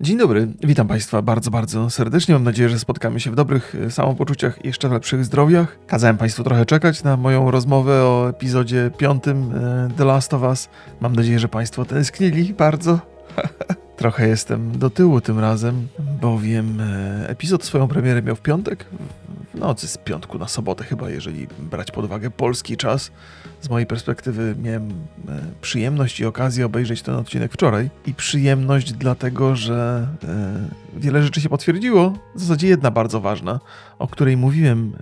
Dzień dobry, witam Państwa bardzo, bardzo serdecznie. Mam nadzieję, że spotkamy się w dobrych e, samopoczuciach i jeszcze w lepszych zdrowiach. Kazałem Państwu trochę czekać na moją rozmowę o epizodzie piątym e, The Last of Us. Mam nadzieję, że Państwo tęsknili bardzo. Trochę jestem do tyłu tym razem, bowiem e, epizod swoją premierę miał w piątek, w nocy z piątku na sobotę chyba, jeżeli brać pod uwagę polski czas. Z mojej perspektywy miałem e, przyjemność i okazję obejrzeć ten odcinek wczoraj. I przyjemność dlatego, że e, wiele rzeczy się potwierdziło. W zasadzie jedna bardzo ważna, o której mówiłem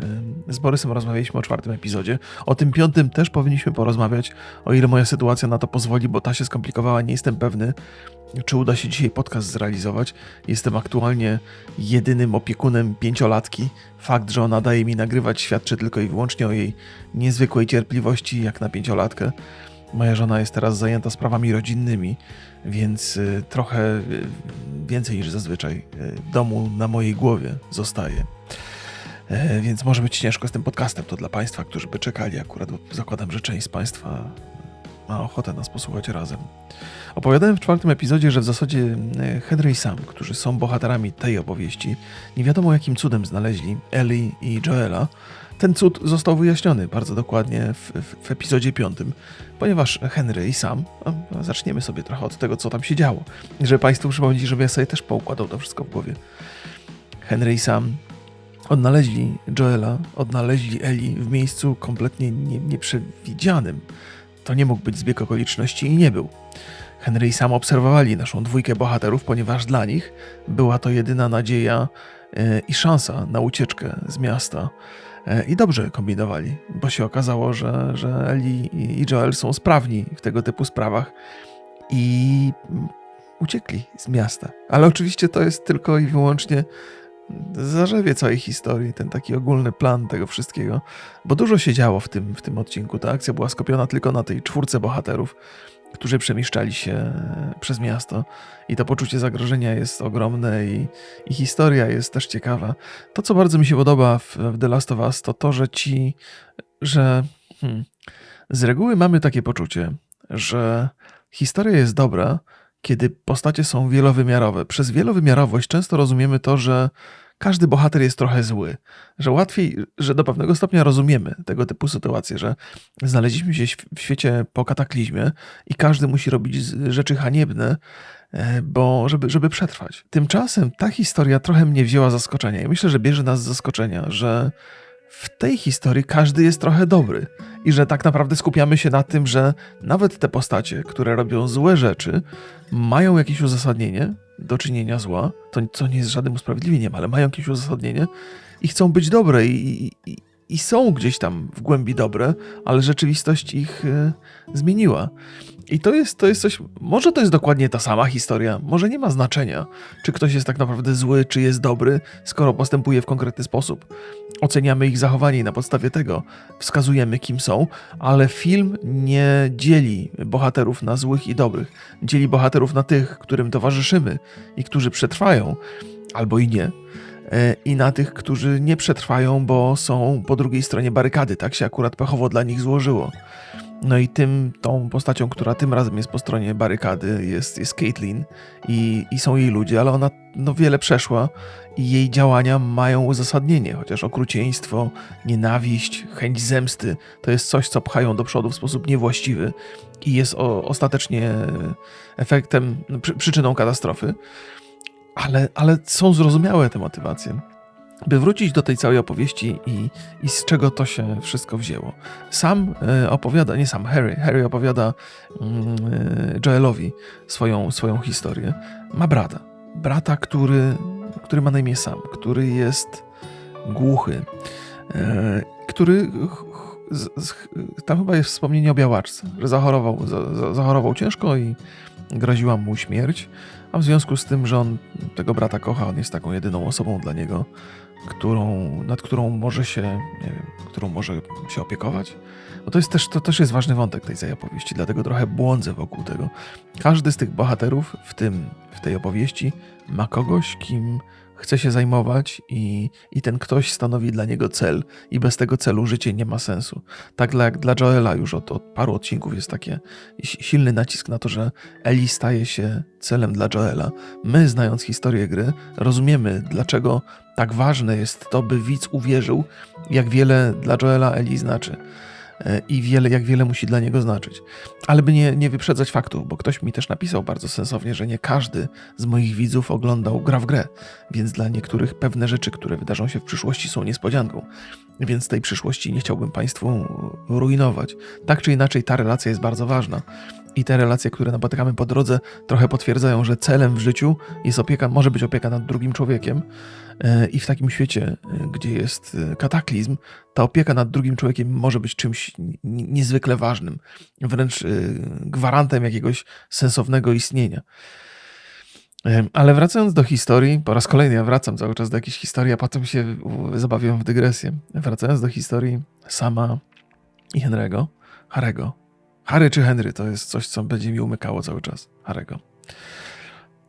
e, z Borysem, rozmawialiśmy o czwartym epizodzie. O tym piątym też powinniśmy porozmawiać, o ile moja sytuacja na to pozwoli, bo ta się skomplikowała, nie jestem pewny. Czy uda się dzisiaj podcast zrealizować? Jestem aktualnie jedynym opiekunem pięciolatki. Fakt, że ona daje mi nagrywać, świadczy tylko i wyłącznie o jej niezwykłej cierpliwości jak na pięciolatkę. Moja żona jest teraz zajęta sprawami rodzinnymi, więc y, trochę y, więcej niż zazwyczaj y, domu na mojej głowie zostaje. E, Więc może być ciężko z tym podcastem. To dla Państwa, którzy by czekali akurat, zakładam, że część z Państwa ma ochotę nas posłuchać razem. Opowiadałem w czwartym epizodzie, że w zasadzie e, Henry i Sam, którzy są bohaterami tej opowieści, nie wiadomo jakim cudem znaleźli Ellie i Joela. Ten cud został wyjaśniony bardzo dokładnie w, w, w epizodzie piątym, ponieważ Henry i Sam, zaczniemy sobie trochę od tego, co tam się działo, żeby Państwu przypomnieć, żeby ja sobie też poukładał to wszystko w głowie. Henry i Sam odnaleźli Joela, odnaleźli Eli w miejscu kompletnie nie, nieprzewidzianym. To nie mógł być zbieg okoliczności i nie był. Henry i sam obserwowali naszą dwójkę bohaterów, ponieważ dla nich była to jedyna nadzieja e, i szansa na ucieczkę z miasta. E, I dobrze kombinowali, bo się okazało, że, że Eli i Joel są sprawni w tego typu sprawach i mm, uciekli z miasta. Ale oczywiście to jest tylko i wyłącznie zarzewie całej historii, ten taki ogólny plan tego wszystkiego, bo dużo się działo w tym, w tym odcinku. Ta akcja była skupiona tylko na tej czwórce bohaterów, którzy przemieszczali się przez miasto i to poczucie zagrożenia jest ogromne i, i historia jest też ciekawa. To, co bardzo mi się podoba w, w The Last of Us, to to, że ci, że hmm, z reguły mamy takie poczucie, że historia jest dobra, kiedy postacie są wielowymiarowe. Przez wielowymiarowość często rozumiemy to, że każdy bohater jest trochę zły, że łatwiej, że do pewnego stopnia rozumiemy tego typu sytuacje, że znaleźliśmy się w świecie po kataklizmie i każdy musi robić rzeczy haniebne, e, bo żeby, żeby przetrwać. Tymczasem ta historia trochę mnie wzięła zaskoczenia i myślę, że bierze nas z zaskoczenia, że w tej historii każdy jest trochę dobry i że tak naprawdę skupiamy się na tym, że nawet te postacie, które robią złe rzeczy, mają jakieś uzasadnienie do czynienia zła, to co nie jest żadnym usprawiedliwieniem, ale mają jakieś uzasadnienie i chcą być dobre i, i, i, są gdzieś tam w głębi dobre, ale rzeczywistość ich e, zmieniła. I to jest, to jest coś, może to jest dokładnie ta sama historia, może nie ma znaczenia, czy ktoś jest tak naprawdę zły, czy jest dobry, skoro postępuje w konkretny sposób. Oceniamy ich zachowanie i na podstawie tego wskazujemy, kim są, ale film nie dzieli bohaterów na złych i dobrych. Dzieli bohaterów na tych, którym towarzyszymy i którzy przetrwają, albo i nie. e, I na tych, którzy nie przetrwają, bo są po drugiej stronie barykady. Tak się akurat pechowo dla nich złożyło. No i tym, tą postacią, która tym razem jest po stronie barykady, jest, jest Caitlyn i, i są jej ludzie, ale ona no, wiele przeszła i jej działania mają uzasadnienie, chociaż okrucieństwo, nienawiść, chęć zemsty to jest coś, co pchają do przodu w sposób niewłaściwy i jest o, ostatecznie efektem, przy, przyczyną katastrofy, ale, ale są zrozumiałe te motywacje. By wrócić do tej całej opowieści i, i z czego to się wszystko wzięło. Sam e, opowiada, nie sam, Harry, Harry opowiada mm, e, Joelowi swoją, swoją historię. Ma brata. Brata, który, który ma na imię Sam, który jest głuchy, e, który tam chyba jest wspomnienie o białaczce, że zachorował, za, za, zachorował ciężko i groziła mu śmierć, a w związku z tym, że on tego brata kocha, on jest taką jedyną osobą dla niego, którą, nad którą może się, nie wiem, którą może się opiekować. Bo to jest też, to też jest ważny wątek tej całej opowieści, dlatego trochę błądzę wokół tego. Każdy z tych bohaterów w tym, w tej opowieści ma kogoś, kim chce się zajmować i, i ten ktoś stanowi dla niego cel i bez tego celu życie nie ma sensu. Tak jak dla Joela już od, od paru odcinków jest taki silny nacisk na to, że Eli staje się celem dla Joela. My, znając historię gry, rozumiemy, dlaczego tak ważne jest to, by widz uwierzył, jak wiele dla Joela Eli znaczy i wiele, jak wiele musi dla niego znaczyć. Ale by nie, nie wyprzedzać faktów, bo ktoś mi też napisał bardzo sensownie, że nie każdy z moich widzów oglądał gra w grę, więc dla niektórych pewne rzeczy, które wydarzą się w przyszłości są niespodzianką. Więc tej przyszłości nie chciałbym Państwu rujnować. Tak czy inaczej, ta relacja jest bardzo ważna. I te relacje, które napotykamy po drodze, trochę potwierdzają, że celem w życiu jest opieka, może być opieka nad drugim człowiekiem. E, I w takim świecie, e, gdzie jest e, kataklizm, ta opieka nad drugim człowiekiem może być czymś niezwykle ważnym, wręcz gwarantem jakiegoś sensownego istnienia. Ale wracając do historii, po raz kolejny ja wracam cały czas do jakiejś historii, a potem się zabawiam w dygresję. Wracając do historii sama i Henry'ego, Harego. Harry czy Henry to jest coś, co będzie mi umykało cały czas. Harego.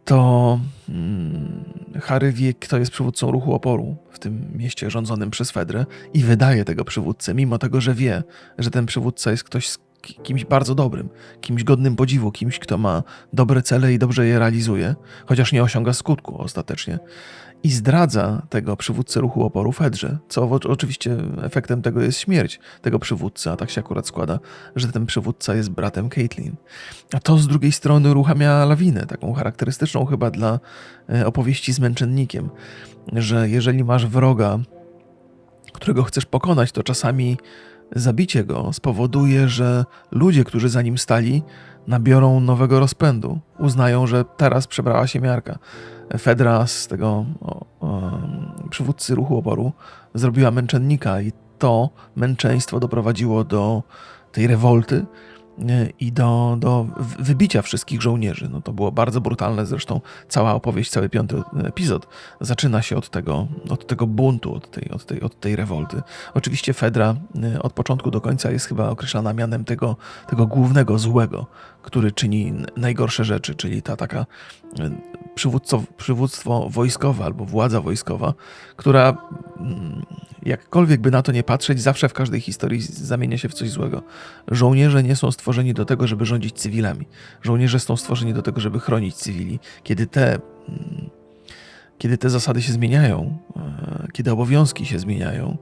To hmm, Harry wie, kto jest przywódcą ruchu oporu w tym mieście rządzonym przez Fedrę i wydaje tego przywódcę, mimo tego, że wie, że ten przywódca jest ktoś z kimś bardzo dobrym, kimś godnym podziwu, kimś, kto ma dobre cele i dobrze je realizuje, chociaż nie osiąga skutku ostatecznie. I zdradza tego przywódcę ruchu oporu Fedrze, co oczywiście efektem tego jest śmierć tego przywódcy, a tak się akurat składa, że ten przywódca jest bratem Caitlin. A to z drugiej strony uruchamia lawinę, taką charakterystyczną chyba dla e, opowieści z męczennikiem, że jeżeli masz wroga, którego chcesz pokonać, to czasami Zabicie go spowoduje, że ludzie, którzy za nim stali, nabiorą nowego rozpędu. Uznają, że teraz przebrała się miarka. Fedra z tego o, o, przywódcy ruchu oporu zrobiła męczennika i to męczeństwo doprowadziło do tej rewolty, i do, do wybicia wszystkich żołnierzy. No to było bardzo brutalne, zresztą cała opowieść, cały piąty epizod zaczyna się od tego, od tego buntu, od tej, od, tej, od tej rewolty. Oczywiście Fedra y, od początku do końca jest chyba określana mianem tego, tego głównego złego, który czyni najgorsze rzeczy, czyli ta taka przywódco, przywództwo wojskowe albo władza wojskowa, która mm, jakkolwiek by na to nie patrzeć, zawsze w każdej historii zamienia się w coś złego. Żołnierze nie są stworzeni do tego, żeby rządzić cywilami. Żołnierze są stworzeni do tego, żeby chronić cywili. Kiedy te, mm, kiedy te zasady się zmieniają, e, kiedy obowiązki się zmieniają,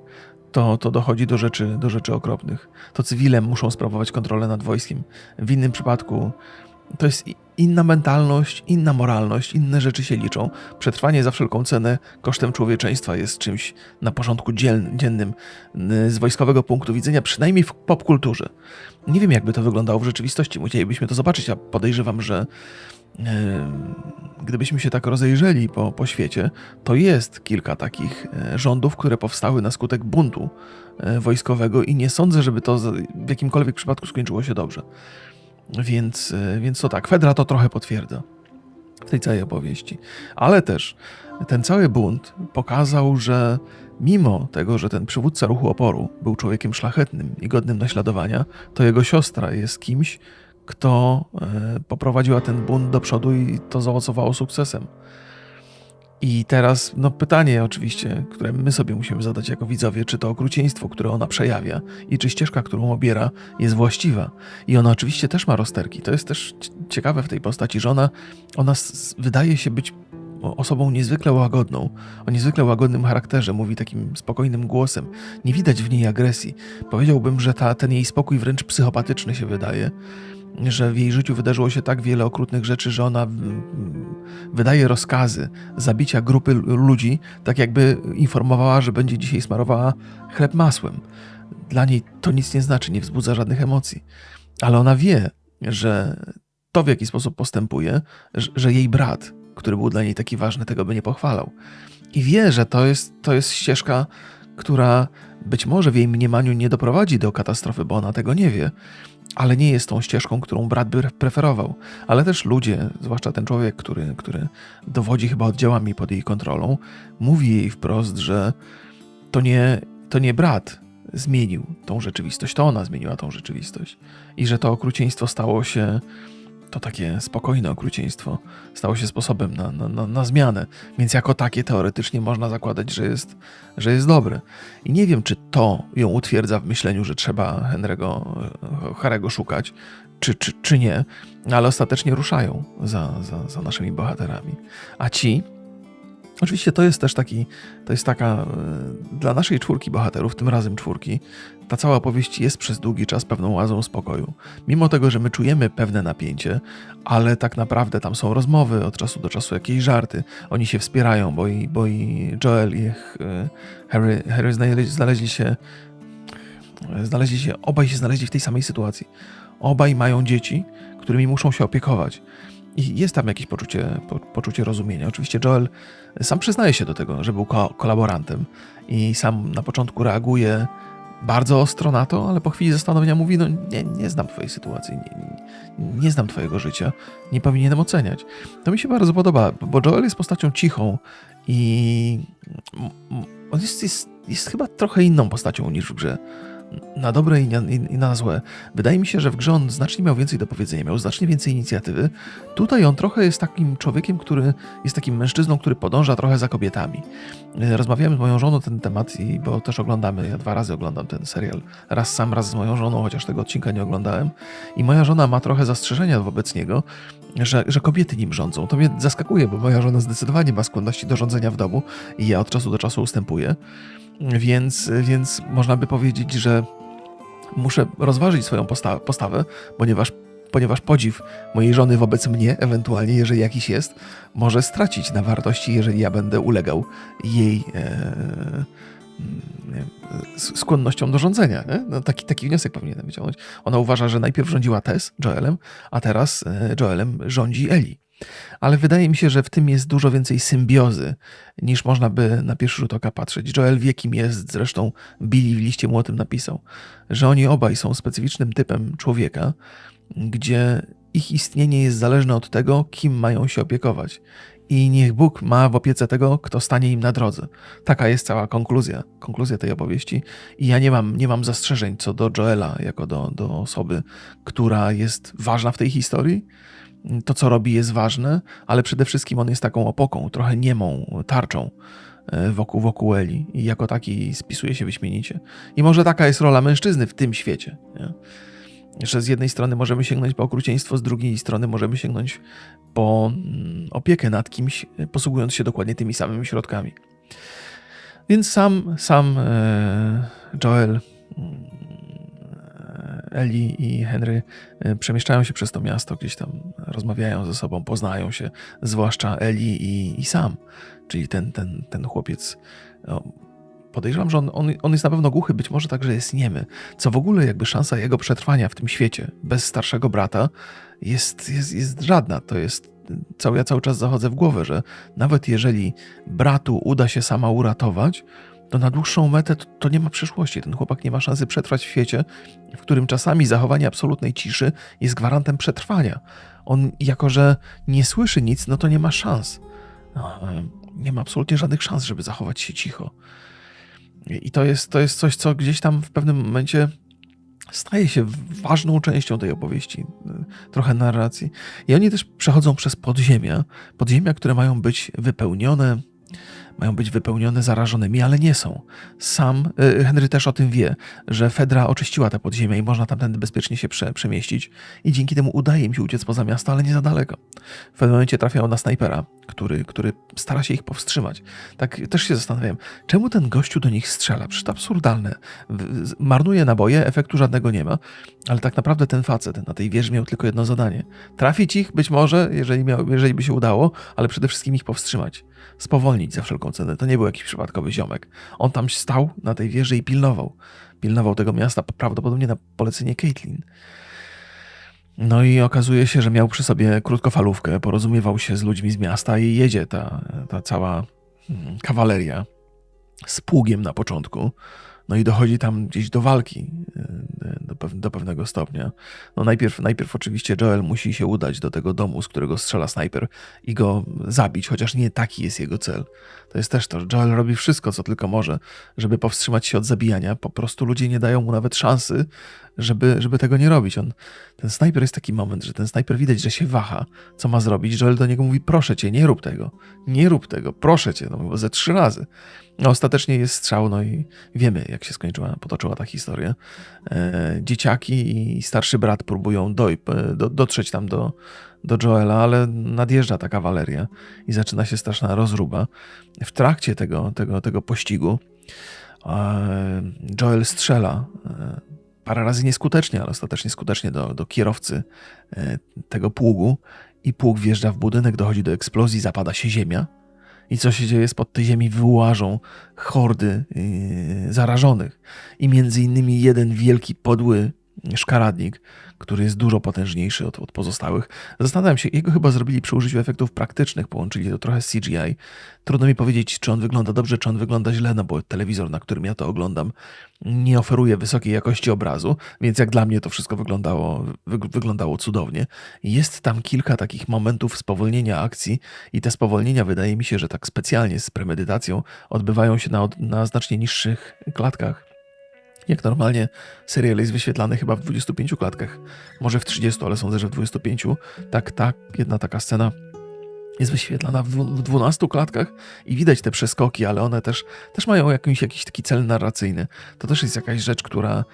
to, to dochodzi do rzeczy, do rzeczy okropnych. To cywile muszą sprawować kontrolę nad wojskiem. W innym przypadku to jest inna mentalność, inna moralność, inne rzeczy się liczą. Przetrwanie za wszelką cenę kosztem człowieczeństwa jest czymś na porządku dziennym z wojskowego punktu widzenia, przynajmniej w popkulturze. Nie wiem, jakby to wyglądało w rzeczywistości. Musielibyśmy to zobaczyć. Ja podejrzewam, że gdybyśmy się tak rozejrzeli po, po świecie, to jest kilka takich e, rządów, które powstały na skutek buntu wojskowego i nie sądzę, żeby to w jakimkolwiek przypadku skończyło się dobrze. Więc, e, więc to tak, Fedra to trochę potwierdza w tej całej opowieści. Ale też ten cały bunt pokazał, że mimo tego, że ten przywódca ruchu oporu był człowiekiem szlachetnym i godnym naśladowania, to jego siostra jest kimś, kto e, poprowadziła ten bunt do przodu i to zaowocowało sukcesem. I teraz, no pytanie oczywiście, które my sobie musimy zadać jako widzowie, czy to okrucieństwo, które ona przejawia i czy ścieżka, którą obiera, jest właściwa. I ona oczywiście też ma rozterki. To jest też ciekawe w tej postaci, że ona, ona wydaje się być osobą niezwykle łagodną, o niezwykle łagodnym charakterze, mówi takim spokojnym głosem. Nie widać w niej agresji. Powiedziałbym, że ta, ten jej spokój wręcz psychopatyczny się wydaje że w jej życiu wydarzyło się tak wiele okrutnych rzeczy, że ona wydaje rozkazy zabicia grupy ludzi, tak jakby informowała, że będzie dzisiaj smarowała chleb masłem. Dla niej to nic nie znaczy, nie wzbudza żadnych emocji. Ale ona wie, że to w jaki sposób postępuje, że jej brat, który był dla niej taki ważny, tego by nie pochwalał. I wie, że to jest, to jest ścieżka, która być może w jej mniemaniu nie doprowadzi do katastrofy, bo ona tego nie wie, ale nie jest tą ścieżką, którą brat by preferował. Ale też ludzie, zwłaszcza ten człowiek, który, który dowodzi chyba oddziałami pod jej kontrolą, mówi jej wprost, że to nie, to nie brat zmienił tą rzeczywistość, to ona zmieniła tą rzeczywistość. I że to okrucieństwo stało się to takie spokojne okrucieństwo stało się sposobem na, na, na, zmianę, więc jako takie teoretycznie można zakładać, że jest, że jest dobre. I nie wiem, czy to ją utwierdza w myśleniu, że trzeba Henry'ego Harego szukać, czy, czy, czy nie, ale ostatecznie ruszają za, za, za naszymi bohaterami. A ci, Oczywiście to jest też taki, to jest taka e, dla naszej czwórki bohaterów, tym razem czwórki, ta cała opowieść jest przez długi czas pewną łazą spokoju. Mimo tego, że my czujemy pewne napięcie, ale tak naprawdę tam są rozmowy, od czasu do czasu jakieś żarty, oni się wspierają, bo i, bo i Joel i e, Harry, Harry znaleźli, się znaleźli się, obaj się znaleźli w tej samej sytuacji. Obaj mają dzieci, którymi muszą się opiekować. I jest tam jakieś poczucie, po, poczucie rozumienia. Oczywiście Joel sam przyznaje się do tego, że był ko kolaborantem i sam na początku reaguje bardzo ostro na to, ale po chwili zastanowienia mówi: No, nie, nie znam Twojej sytuacji, nie, nie znam Twojego życia, nie powinienem oceniać. To mi się bardzo podoba, bo Joel jest postacią cichą i on jest, jest, jest chyba trochę inną postacią niż w grze na dobre i na, i na, złe. Wydaje mi się, że w grze on znacznie miał więcej do powiedzenia, miał znacznie więcej inicjatywy. Tutaj on trochę jest takim człowiekiem, który jest takim mężczyzną, który podąża trochę za kobietami. E, rozmawiałem z moją żoną ten temat, i, bo też oglądamy, ja dwa razy oglądam ten serial. Raz sam, raz z moją żoną, chociaż tego odcinka nie oglądałem. I moja żona ma trochę zastrzeżenia wobec niego, że, że kobiety nim rządzą. To mnie zaskakuje, bo moja żona zdecydowanie ma skłonności do rządzenia w domu i ja od czasu do czasu ustępuję. Więc, więc można by powiedzieć, że muszę rozważyć swoją posta postawę, ponieważ, ponieważ podziw mojej żony wobec mnie, ewentualnie, jeżeli jakiś jest, może stracić na wartości, jeżeli ja będę ulegał jej. E, skłonnością do rządzenia. No, taki, taki wniosek powinienem wyciągnąć. Ona uważa, że najpierw rządziła Tess Joelem, a teraz e, Joelem rządzi Eli. Ale wydaje mi się, że w tym jest dużo więcej symbiozy, niż można by na pierwszy rzut oka patrzeć. Joel wie, kim jest, zresztą Billy w liście mu o tym napisał, że oni obaj są specyficznym typem człowieka, gdzie ich istnienie jest zależne od tego, kim mają się opiekować. I niech Bóg ma w opiece tego, kto stanie im na drodze. Taka jest cała konkluzja, konkluzja tej opowieści. I ja nie mam, nie mam zastrzeżeń co do Joela, jako do, do osoby, która jest ważna w tej historii, to, co robi, jest ważne, ale przede wszystkim on jest taką opoką, trochę niemą tarczą e, wokół, wokół Eli i jako taki spisuje się wyśmienicie. I może taka jest rola mężczyzny w tym świecie. Nie? Że z jednej strony możemy sięgnąć po okrucieństwo, z drugiej strony możemy sięgnąć po mm, opiekę nad kimś, posługując się dokładnie tymi samymi środkami. Więc sam, sam e, Joel mm, Eli i Henry e, przemieszczają się przez to miasto, gdzieś tam rozmawiają ze sobą, poznają się, zwłaszcza Eli i, i sam, czyli ten, ten, ten chłopiec. No, podejrzewam, że on, on, on jest na pewno głuchy, być może także jest niemy, co w ogóle jakby szansa jego przetrwania w tym świecie bez starszego brata jest, jest, jest żadna. To jest cały, ja cały czas zachodzę w głowę, że nawet jeżeli bratu uda się sama uratować, to na dłuższą metę to, to, nie ma przyszłości. Ten chłopak nie ma szansy przetrwać w świecie, w którym czasami zachowanie absolutnej ciszy jest gwarantem przetrwania. On, jako że nie słyszy nic, no to nie ma szans. No, nie ma absolutnie żadnych szans, żeby zachować się cicho. I to jest, to jest coś, co gdzieś tam w pewnym momencie staje się ważną częścią tej opowieści, trochę narracji. I oni też przechodzą przez podziemia, podziemia, które mają być wypełnione mają być wypełnione zarażonymi, ale nie są. Sam y, Henry też o tym wie, że Fedra oczyściła te podziemia i można tamtędy bezpiecznie się prze, przemieścić i dzięki temu udaje im się uciec poza miasto, ale nie za daleko. W pewnym momencie trafiają na snajpera, który, który stara się ich powstrzymać. Tak też się zastanawiam, czemu ten gościu do nich strzela? Przecież to absurdalne. Marnuje naboje, efektu żadnego nie ma, ale tak naprawdę ten facet na tej wieży miał tylko jedno zadanie. Trafić ich być może, jeżeli, miał, jeżeli by się udało, ale przede wszystkim ich powstrzymać spowolnić za wszelką cenę. To nie był jakiś przypadkowy ziomek. On tam stał na tej wieży i pilnował. Pilnował tego miasta prawdopodobnie na polecenie Caitlin. No i okazuje się, że miał przy sobie krótkofalówkę, porozumiewał się z ludźmi z miasta i jedzie ta, ta cała mm, kawaleria z pługiem na początku. No i dochodzi tam gdzieś do walki e, do, pew do pewnego stopnia. No najpierw, najpierw oczywiście Joel musi się udać do tego domu, z którego strzela snajper i go zabić, chociaż nie taki jest jego cel. To jest też to, że Joel robi wszystko, co tylko może, żeby powstrzymać się od zabijania. Po prostu ludzie nie dają mu nawet szansy, żeby, żeby tego nie robić. On, ten snajper jest taki moment, że ten snajper widać, że się waha, co ma zrobić. Joel do niego mówi, proszę cię, nie rób tego, nie rób tego, proszę cię, no ze trzy razy. No, ostatecznie jest strzał, no i wiemy, jak się skończyła, potoczyła ta historia. E, dzieciaki i starszy brat próbują doj, do, dotrzeć tam do, do Joela, ale nadjeżdża ta kawaleria i zaczyna się straszna rozruba. W trakcie tego, tego, tego pościgu e, Joel strzela e, parę razy nieskutecznie, ale ostatecznie skutecznie do, do kierowcy e, tego pługu i pług wjeżdża w budynek, dochodzi do eksplozji, zapada się ziemia. I co się dzieje? Spod tej ziemi wyłażą hordy yy, zarażonych. I między innymi jeden wielki, podły szkaradnik, który jest dużo potężniejszy od, od, pozostałych. Zastanawiam się, jego chyba zrobili przy użyciu efektów praktycznych, połączyli to trochę CGI. Trudno mi powiedzieć, czy on wygląda dobrze, czy on wygląda źle, no bo telewizor, na którym ja to oglądam, nie oferuje wysokiej jakości obrazu, więc jak dla mnie to wszystko wyglądało, wy, wyglądało cudownie. Jest tam kilka takich momentów spowolnienia akcji i te spowolnienia wydaje mi się, że tak specjalnie z premedytacją odbywają się na, na znacznie niższych klatkach jak normalnie serial jest wyświetlany chyba w 25 klatkach, może w 30, ale sądzę, że w 25. Tak, tak, jedna taka scena jest wyświetlana w 12 klatkach i widać te przeskoki, ale one też, też mają jakiś, jakiś taki cel narracyjny. To też jest jakaś rzecz, która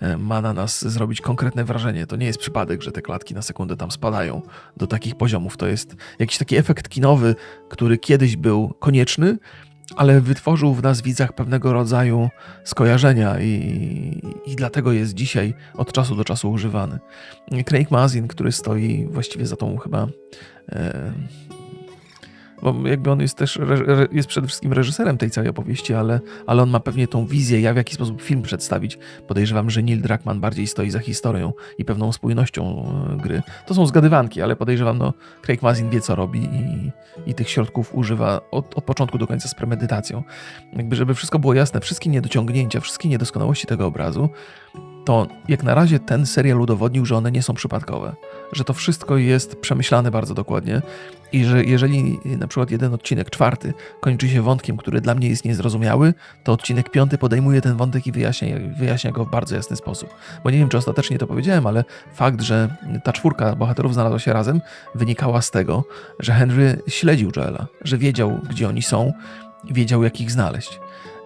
e, ma na nas zrobić konkretne wrażenie. To nie jest przypadek, że te klatki na sekundę tam spadają do takich poziomów. To jest jakiś taki efekt kinowy, który kiedyś był konieczny, ale wytworzył w nas widzach pewnego rodzaju skojarzenia i, i dlatego jest dzisiaj od czasu do czasu używany. Craig Mazin, który stoi właściwie za tą chyba e, bo jakby on jest też, jest przede wszystkim reżyserem tej całej opowieści, ale, ale on ma pewnie tą wizję, jak w jaki sposób film przedstawić. Podejrzewam, że Neil Druckmann bardziej stoi za historią i pewną spójnością e, gry. To są zgadywanki, ale podejrzewam, no Craig Mazin wie, co robi i, i tych środków używa od, od początku do końca z premedytacją. Jakby, żeby wszystko było jasne, wszystkie niedociągnięcia, wszystkie niedoskonałości tego obrazu to jak na razie ten serial udowodnił, że one nie są przypadkowe, że to wszystko jest przemyślane bardzo dokładnie i że jeżeli na przykład jeden odcinek, czwarty, kończy się wątkiem, który dla mnie jest niezrozumiały, to odcinek piąty podejmuje ten wątek i wyjaśnia, wyjaśnia go w bardzo jasny sposób. Bo nie wiem, czy ostatecznie to powiedziałem, ale fakt, że ta czwórka bohaterów znalazła się razem, wynikała z tego, że Henry śledził Joela, że wiedział, gdzie oni są, wiedział, jak ich znaleźć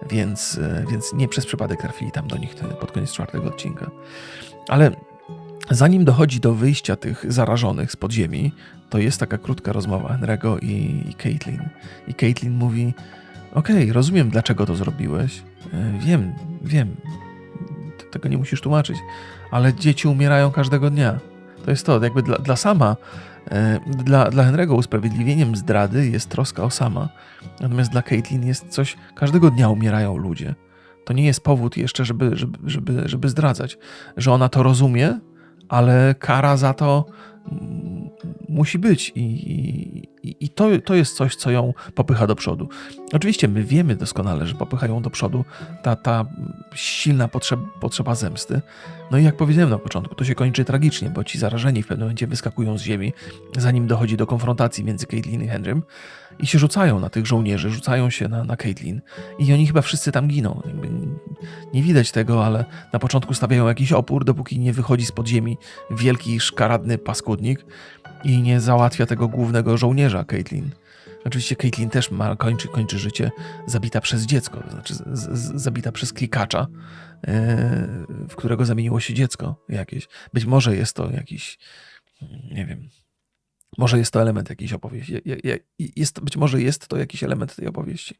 więc, e, więc nie przez przypadek trafili tam do nich pod koniec czwartego odcinka. Ale zanim dochodzi do wyjścia tych zarażonych z podziemi, to jest taka krótka rozmowa Henry'ego i, Caitlin. I Caitlin mówi: Okej, okay, rozumiem, dlaczego to zrobiłeś. E, wiem, wiem. Tego nie musisz tłumaczyć, ale dzieci umierają każdego dnia. To jest to, jakby dla, dla sama E, dla, dla Henry'ego usprawiedliwieniem zdrady jest troska o sama, natomiast dla Caitlin jest coś, każdego dnia umierają ludzie. To nie jest powód jeszcze, żeby, żeby, żeby, żeby zdradzać, że ona to rozumie, ale kara za to musi być i, i, i, to, to jest coś, co ją popycha do przodu. Oczywiście my wiemy doskonale, że popychają do przodu ta, ta silna potrzeba, potrzeba zemsty. No i jak powiedziałem na początku, to się kończy tragicznie, bo ci zarażeni w pewnym momencie wyskakują z ziemi, zanim dochodzi do konfrontacji między Caitlin i Henrym i się rzucają na tych żołnierzy, rzucają się na, na Caitlin i oni chyba wszyscy tam giną. Nie widać tego, ale na początku stawiają jakiś opór, dopóki nie wychodzi z podziemi wielki, szkaradny paskudnik i nie załatwia tego głównego żołnierza, Caitlin. Oczywiście Caitlin też ma, kończy, kończy życie zabita przez dziecko, znaczy z, z, zabita przez klikacza, yy, w którego zamieniło się dziecko jakieś. Być może jest to jakiś, nie wiem, może jest to element jakiejś opowieści. Jest, być może jest to jakiś element tej opowieści.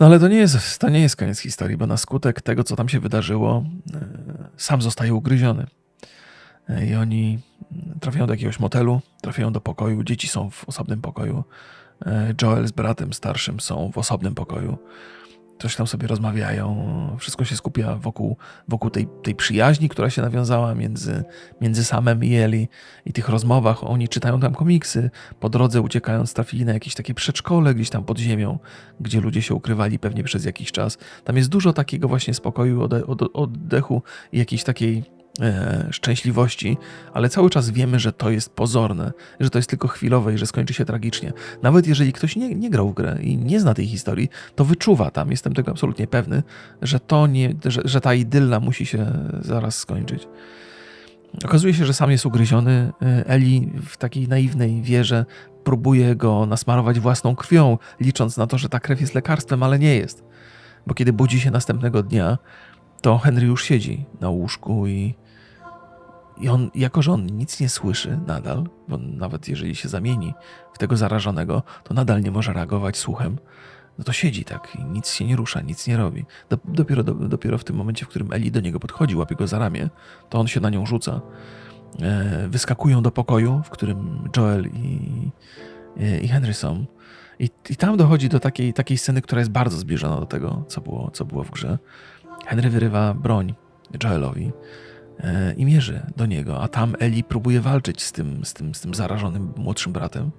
No ale to nie, jest, to nie jest koniec historii, bo na skutek tego, co tam się wydarzyło, yy, sam zostaje ugryziony. I oni trafiają do jakiegoś motelu, trafiają do pokoju, dzieci są w osobnym pokoju. E, Joel z bratem starszym są w osobnym pokoju. coś tam sobie rozmawiają. Wszystko się skupia wokół, wokół tej, tej przyjaźni, która się nawiązała między, między Samem i Eli i tych rozmowach. Oni czytają tam komiksy. Po drodze uciekając trafili na jakieś takie przedszkole gdzieś tam pod ziemią, gdzie ludzie się ukrywali pewnie przez jakiś czas. Tam jest dużo takiego właśnie spokoju, oddechu i jakiejś takiej szczęśliwości, ale cały czas wiemy, że to jest pozorne, że to jest tylko chwilowe i że skończy się tragicznie. Nawet jeżeli ktoś nie, nie grał w grę i nie zna tej historii, to wyczuwa tam, jestem tego absolutnie pewny, że to nie, że, że ta idylla musi się zaraz skończyć. Okazuje się, że sam jest ugryziony. E, Eli w takiej naiwnej wierze próbuje go nasmarować własną krwią, licząc na to, że ta krew jest lekarstwem, ale nie jest. Bo kiedy budzi się następnego dnia, to Henry już siedzi na łóżku i, i on, jako że on nic nie słyszy nadal, bo nawet jeżeli się zamieni w tego zarażonego, to nadal nie może reagować słuchem, no to siedzi tak i nic się nie rusza, nic nie robi. Dopiero, dopiero w tym momencie, w którym Eli do niego podchodzi, łapie go za ramię, to on się na nią rzuca. E, wyskakują do pokoju, w którym Joel i, i Henry są. I, I, tam dochodzi do takiej, takiej sceny, która jest bardzo zbliżona do tego, co było, co było w grze. Henry wyrywa broń Joelowi e, i mierzy do niego, a tam Eli próbuje walczyć z tym, z tym, z tym zarażonym młodszym bratem.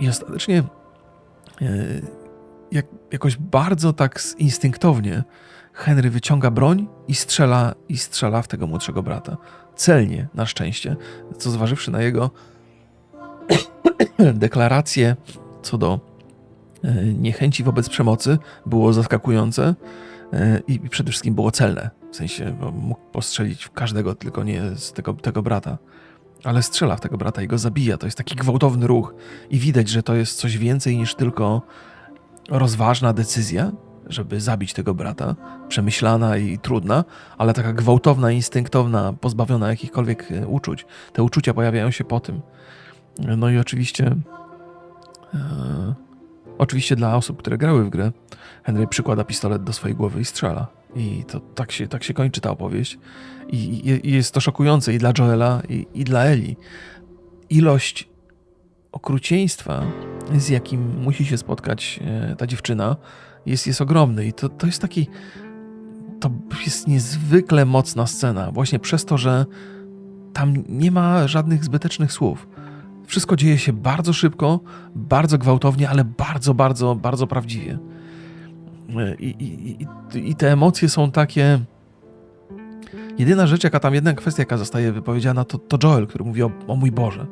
I ostatecznie e, jak, jakoś bardzo tak instynktownie Henry wyciąga broń i strzela, i strzela w tego młodszego brata. Celnie, na szczęście, co zważywszy na jego deklarację co do e, niechęci wobec przemocy, było zaskakujące e, i przede wszystkim było celne. W sensie, bo mógł postrzelić w każdego, tylko nie z tego, tego brata. Ale strzela w tego brata i go zabija. To jest taki gwałtowny ruch i widać, że to jest coś więcej niż tylko rozważna decyzja, żeby zabić tego brata, przemyślana i trudna, ale taka gwałtowna, instynktowna, pozbawiona jakichkolwiek e, uczuć. Te uczucia pojawiają się po tym. No i oczywiście, e, oczywiście dla osób, które grały w grę, Henry przykłada pistolet do swojej głowy i strzela. I to tak się, tak się kończy ta opowieść. I, i jest to szokujące i dla Joela, i, i dla Eli. Ilość okrucieństwa, z jakim musi się spotkać e, ta dziewczyna, jest, jest ogromny. I to, to jest taki. To jest niezwykle mocna scena, właśnie przez to, że tam nie ma żadnych zbytecznych słów. Wszystko dzieje się bardzo szybko, bardzo gwałtownie, ale bardzo, bardzo, bardzo prawdziwie. I, i, i, i te emocje są takie. Jedyna rzecz, jaka tam, jedna kwestia, jaka zostaje wypowiedziana, to, to Joel, który mówi o, o mój Boże.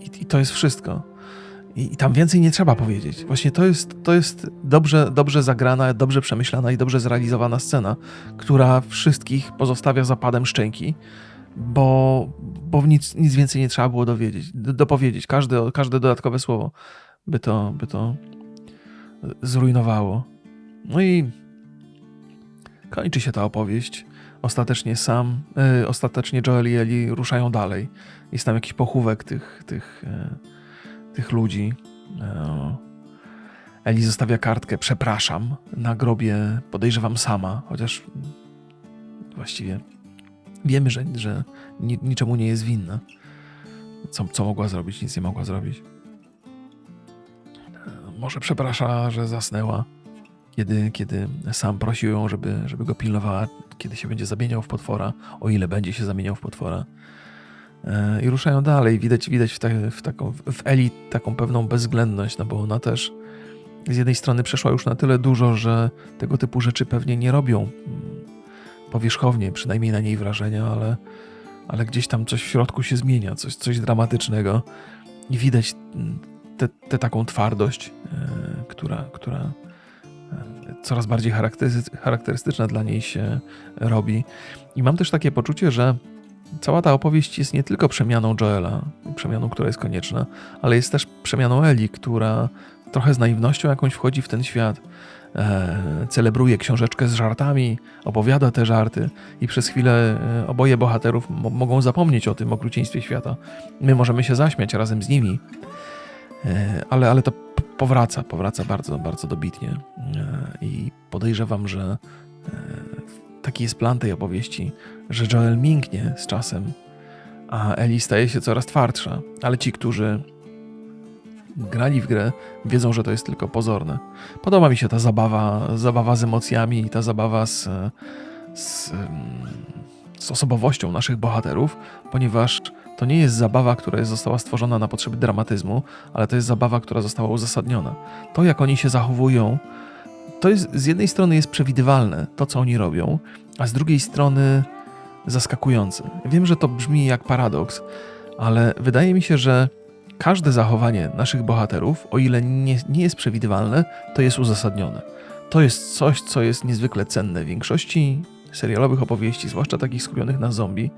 I, I, to jest wszystko. I, I, tam więcej nie trzeba powiedzieć. Właśnie to jest, to jest dobrze, dobrze zagrana, dobrze przemyślana i dobrze zrealizowana scena, która wszystkich pozostawia zapadem szczęki, bo, bo nic, nic więcej nie trzeba było dowiedzieć, dopowiedzieć. Każde, każde dodatkowe słowo by to, by to zrujnowało. No i kończy się ta opowieść. Ostatecznie sam, yy, ostatecznie Joel i Eli ruszają dalej. Jest tam jakiś pochówek tych, tych, yy, tych ludzi. Yy. Eli zostawia kartkę, przepraszam, na grobie podejrzewam sama, chociaż właściwie wiemy, że, że niczemu nie jest winna. Co, co mogła zrobić? Nic nie mogła zrobić. Może przeprasza, że zasnęła, kiedy, kiedy sam prosił ją, żeby, żeby go pilnowała, kiedy się będzie zamieniał w potwora, o ile będzie się zamieniał w potwora. E, I ruszają dalej. Widać, widać w, te, w, taką, w Eli taką pewną bezwzględność, no bo ona też z jednej strony przeszła już na tyle dużo, że tego typu rzeczy pewnie nie robią powierzchownie, przynajmniej na niej wrażenia, ale, ale gdzieś tam coś w środku się zmienia, coś, coś dramatycznego i widać tę taką twardość, e, która, która e, coraz bardziej charakterystyczna dla niej się robi. I mam też takie poczucie, że cała ta opowieść jest nie tylko przemianą Joela, przemianą, która jest konieczna, ale jest też przemianą Eli, która trochę z naiwnością jakąś wchodzi w ten świat, e, celebruje książeczkę z żartami, opowiada te żarty i przez chwilę e, oboje bohaterów mogą zapomnieć o tym okrucieństwie świata. My możemy się zaśmiać razem z nimi, e, ale, ale to powraca, powraca bardzo, bardzo dobitnie e, i podejrzewam, że e, taki jest plan tej opowieści, że Joel mięknie z czasem, a Eli staje się coraz twardsza, ale ci, którzy grali w grę, wiedzą, że to jest tylko pozorne. Podoba mi się ta zabawa, zabawa z emocjami i ta zabawa z, z, z osobowością naszych bohaterów, ponieważ to nie jest zabawa, która została stworzona na potrzeby dramatyzmu, ale to jest zabawa, która została uzasadniona. To, jak oni się zachowują, to jest z jednej strony jest przewidywalne, to co oni robią, a z drugiej strony zaskakujące. Wiem, że to brzmi jak paradoks, ale wydaje mi się, że każde zachowanie naszych bohaterów, o ile nie, nie jest przewidywalne, to jest uzasadnione. To jest coś, co jest niezwykle cenne w większości serialowych opowieści, zwłaszcza takich skupionych na zombie.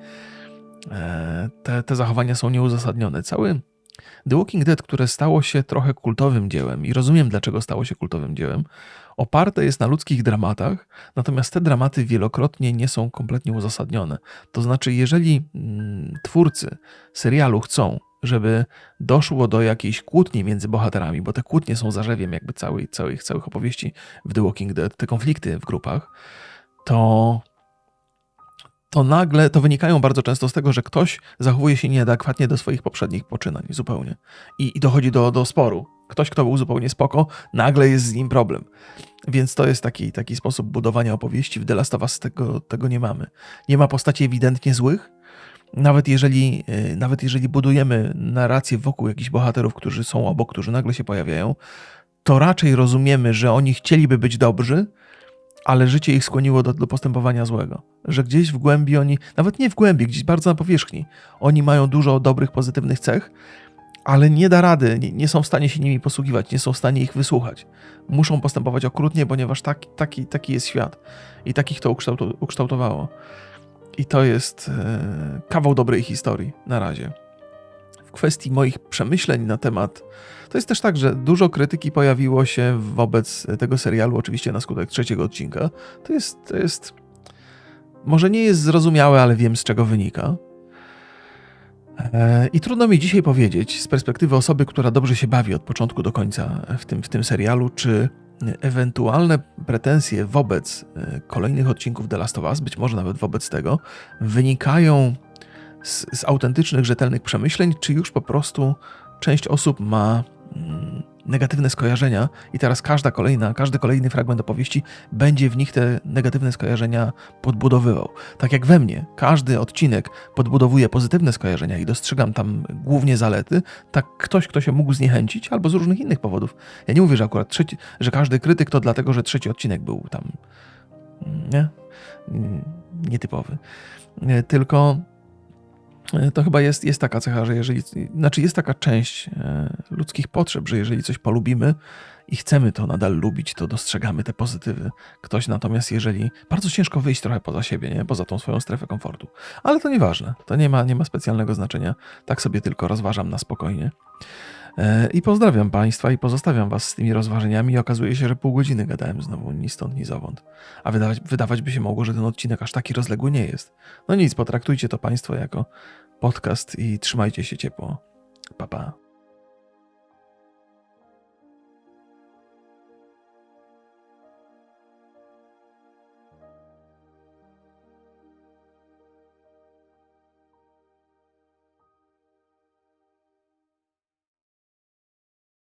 E, Te, te zachowania są nieuzasadnione. Cały The Walking Dead, które stało się trochę kultowym dziełem, i rozumiem dlaczego stało się kultowym dziełem, oparte jest na ludzkich dramatach, natomiast te dramaty wielokrotnie nie są kompletnie uzasadnione. To znaczy, jeżeli mm, twórcy serialu chcą, żeby doszło do jakiejś kłótni między bohaterami, bo te kłótnie są zarzewiem jakby całej, całych, całych opowieści w The Walking Dead, te konflikty w grupach, to to nagle, to wynikają bardzo często z tego, że ktoś zachowuje się nieadekwatnie do swoich poprzednich poczynań zupełnie. I, i dochodzi do, do sporu. Ktoś, kto był zupełnie spoko, nagle jest z nim problem. Więc to jest taki, taki sposób budowania opowieści. W The Last of Us tego, tego nie mamy. Nie ma postaci ewidentnie złych. Nawet jeżeli, yy, nawet jeżeli budujemy narrację wokół jakichś bohaterów, którzy są obok, którzy nagle się pojawiają, to raczej rozumiemy, że oni chcieliby być dobrzy, ale życie ich skłoniło do, do postępowania złego. Że gdzieś w głębi oni, nawet nie w głębi, gdzieś bardzo na powierzchni, oni mają dużo dobrych, pozytywnych cech, ale nie da rady, nie, nie są w stanie się nimi posługiwać, nie są w stanie ich wysłuchać. Muszą postępować okrutnie, ponieważ taki, taki, taki jest świat i takich to ukształtu, ukształtowało. I to jest e, kawał dobrej historii na razie. W kwestii moich przemyśleń na temat to jest też tak, że dużo krytyki pojawiło się wobec tego serialu, oczywiście na skutek trzeciego odcinka. To jest, to jest. Może nie jest zrozumiałe, ale wiem z czego wynika. E, I trudno mi dzisiaj powiedzieć, z perspektywy osoby, która dobrze się bawi od początku do końca w tym, w tym serialu, czy ewentualne pretensje wobec e, kolejnych odcinków The Last of Us, być może nawet wobec tego, wynikają z, z autentycznych, rzetelnych przemyśleń, czy już po prostu część osób ma mm, negatywne skojarzenia i teraz każda kolejna, każdy kolejny fragment opowieści będzie w nich te negatywne skojarzenia podbudowywał. Tak jak we mnie, każdy odcinek podbudowuje pozytywne skojarzenia i dostrzegam tam głównie zalety, tak ktoś, kto się mógł zniechęcić albo z różnych innych powodów. Ja nie mówię, że akurat trzeci, że każdy krytyk to dlatego, że trzeci odcinek był tam nie? nietypowy. Nie, Tylko to chyba jest, jest taka cecha, że jeżeli, znaczy jest taka część e, ludzkich potrzeb, że jeżeli coś polubimy i chcemy to nadal lubić, to dostrzegamy te pozytywy. Ktoś natomiast, jeżeli bardzo ciężko wyjść trochę poza siebie, nie? poza tą swoją strefę komfortu, ale to nieważne, to nie ma, nie ma specjalnego znaczenia, tak sobie tylko rozważam na spokojnie. E, I pozdrawiam Państwa i pozostawiam Was z tymi rozważaniami. I okazuje się, że pół godziny gadałem znowu ni stąd, ni zowąd. A wydawać, wydawać by się mogło, że ten odcinek aż taki rozległy nie jest. No nic, potraktujcie to Państwo jako podcast i trzymajcie się ciepło. Pa, pa.